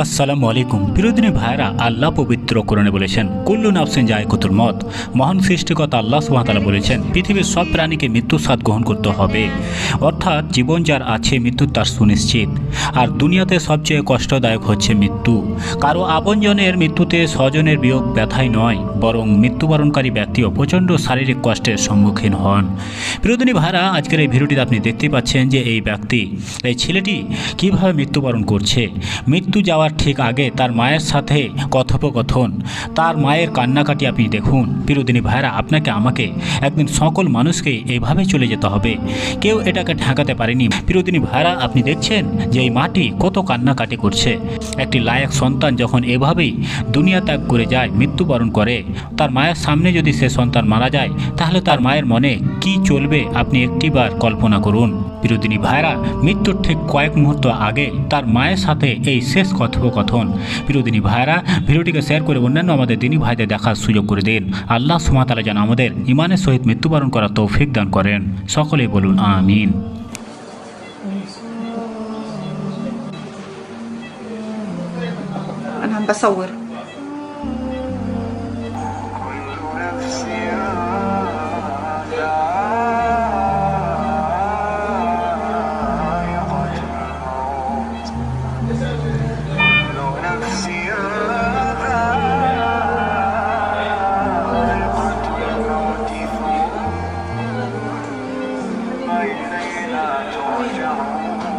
আসসালামু আলাইকুম বিরোধী ভাইরা আল্লাহ পবিত্র করণে বলেছেন, কুল্লু নাফসেন জায়কুতুল মত মহান সৃষ্টিকতা আল্লাহ সুহাতালা বলেছেন, পৃথিবীর সব প্রাণীকে মৃত্যুর স্বাদ গ্রহণ করতে হবে। অর্থাৎ জীবন যার আছে, মৃত্যু তার সুনিশ্চিত। আর দুনিয়াতে সবচেয়ে কষ্টদায়ক হচ্ছে মৃত্যু। কারও আপনজনের মৃত্যুতে স্বজনের বিয়োগ ব্যথাই নয়। বরং মৃত্যুবরণকারী ব্যক্তিও প্রচণ্ড শারীরিক কষ্টের সম্মুখীন হন। প্রিয়দিনী ভাইরা আজকের এই ভিডিওটিতে আপনি দেখতে পাচ্ছেন যে এই ব্যক্তি, এই ছেলেটি কীভাবে মৃত্যুবরণ করছে। মৃত্যু যাওয়ার ঠিক আগে তার মায়ের সাথে কথোপকথন, তার মায়ের কান্নাকাটি আপনি দেখুন। প্রিয়দিনী ভাইরা আপনাকে, আমাকে, একদিন সকল মানুষকে এইভাবে চলে যেতে হবে। কেউ এটাকে ঠেকাতে পারেনি। প্রিয়দিনী ভাইরা আপনি দেখছেন যে এই মাটি কত কান্নাকাটি করছে। একটি লায়ক সন্তান যখন এভাবেই দুনিয়া ত্যাগ করে যায়, মৃত্যুবরণ করে তার মায়ের সামনে যদি সে সন্তান মারা যায় তাহলে তার মায়ের মনে কি চলবে আপনি একটিবার কল্পনা করুন বিরোধিনী ভাইরা মৃত্যুর ঠিক কয়েক মুহূর্ত আগে তার মায়ের সাথে এই শেষ কথোপকথন বিরোধিনী ভাইরা ভিডিওটিকে শেয়ার করে অন্যান্য আমাদের দিনী ভাইদের দেখার সুযোগ করে দিন আল্লাহ সুমাতালা যেন আমাদের ইমানের সহিত মৃত্যুবরণ করার তৌফিক দান করেন সকলেই বলুন আমিন انا عم بصور my name, I told.